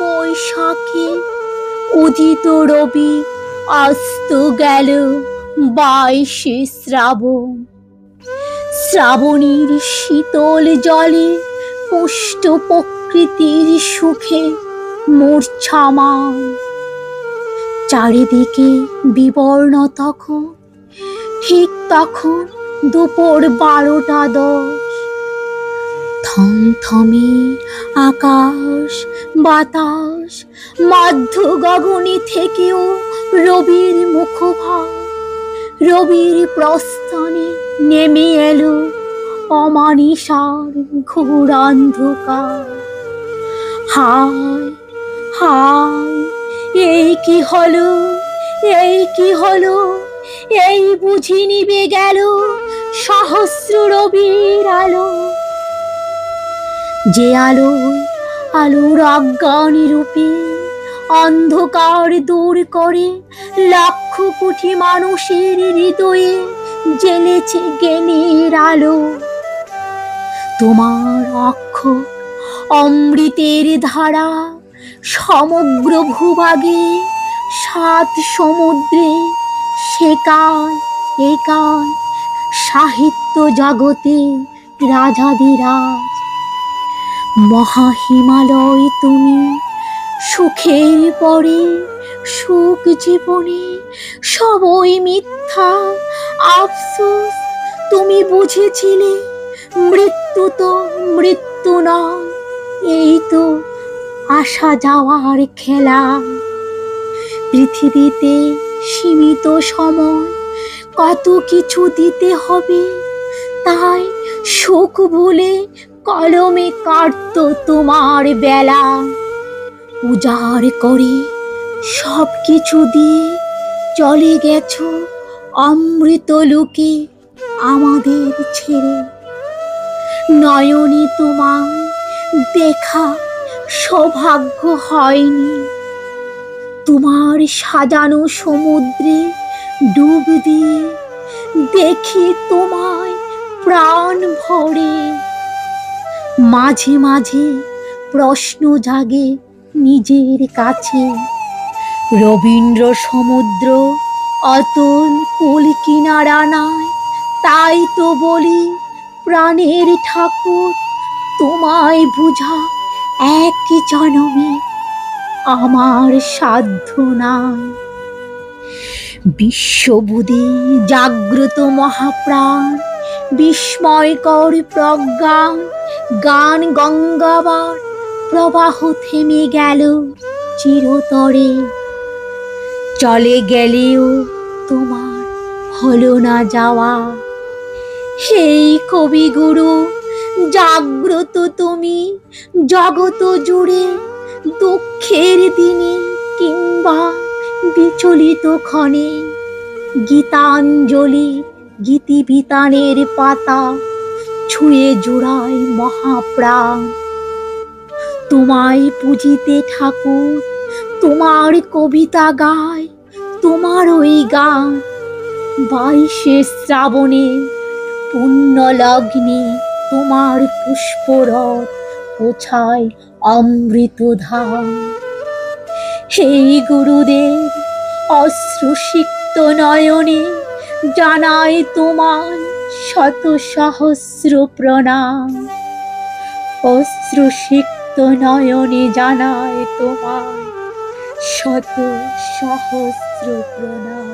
বৈশাখে উদিত রবি অস্ত গেল বাইশে শ্রাবণ। শ্রাবণীর শীতল জলে পুষ্ট প্রকৃতির সুখে মূর্ছামা চারিদিকে বিবর্ণ তখন, ঠিক তখন দুপুর বারোটা দশ। থমথমে আকাশ, বাতাস মধ্য গগনে থেকেও রবির মুখভার রবির প্রস্থানে নেমে এলো অমানিসার ঘোর অন্ধকার হায় হায়, এই কি হলো? এই কি হলো? এই বুঝি নিবে গেল সহস্র রবির আলো। যে আলো, আলোর অজ্ঞানী রূপে অন্ধকার দূর করে লক্ষ কোটি মানুষের হৃদয়ে জ্বেলেছে জ্ঞানের আলো। তোমার অক্ষ অমৃতের ধারা সমগ্র ভূভাগে সাত সমুদ্রে সেকায় একায় সাহিত্য জগতে রাজাদিরাজ মহা হিমালয় তুমি, সুখের পরে, সুখ জীবনে, সবই মিথ্যা, আফসোস, তুমি বুঝেছিলে, মৃত্যু তো মৃত্যু নয়, এই তো আসা যাওয়ার খেলা। পৃথিবীতে সীমিত সময়, কত কিছু দিতে হবে, তাই সুখ ভুলে কলমে কাটতো তোমার বেলা। উজাড় করে সব কিছু দিয়ে চলে গেছ অমৃত লোকে আমাদের ছেড়ে। নয়নে তোমার দেখা সৌভাগ্য হয়নি। তোমার সাজানো সমুদ্রে ডুব দিয়ে দেখি তোমায় প্রাণ ভরে। মাঝে মাঝে প্রশ্ন জাগে নিজের কাছে। রবীন্দ্র সমুদ্র অতল কুল কিনারা নয় তাই তো বলি প্রাণের ঠাকুর তোমায় বুঝা এক জনমে আমার সাধ্য নাই। বিশ্ববুদে জাগ্রত মহাপ্রাণ বিস্ময়কর প্রজ্ঞান গান গঙ্গাবার প্রবাহ থেমে গেল চিরতরে। চলে গেলেও তোমার হলো না যাওয়া। সেই কবিগুরু, জাগ্রত তুমি, জগত জুড়ে দুঃখের দিনে কিংবা বিচলিত ক্ষণে গীতাঞ্জলি গীতিবিতানের পাতা ছুঁয়ে জোড়ায় মহাপ্রাণ। তোমায় পুজিতে ঠাকুর, তোমার কবিতা গায়, তোমার ওই গান। বাইশে শ্রাবণে পুণ্য লগ্নে তোমার পুষ্পরথ পোছায় অমৃত ধাম হেই গুরুদেব, অশ্রুসিক্ত নয়নে জানায় তোমার শত সহস্র প্রণাম। অশ্রুসিক্ত নয়নে জানায় তোমার শত সহস্র প্রণাম।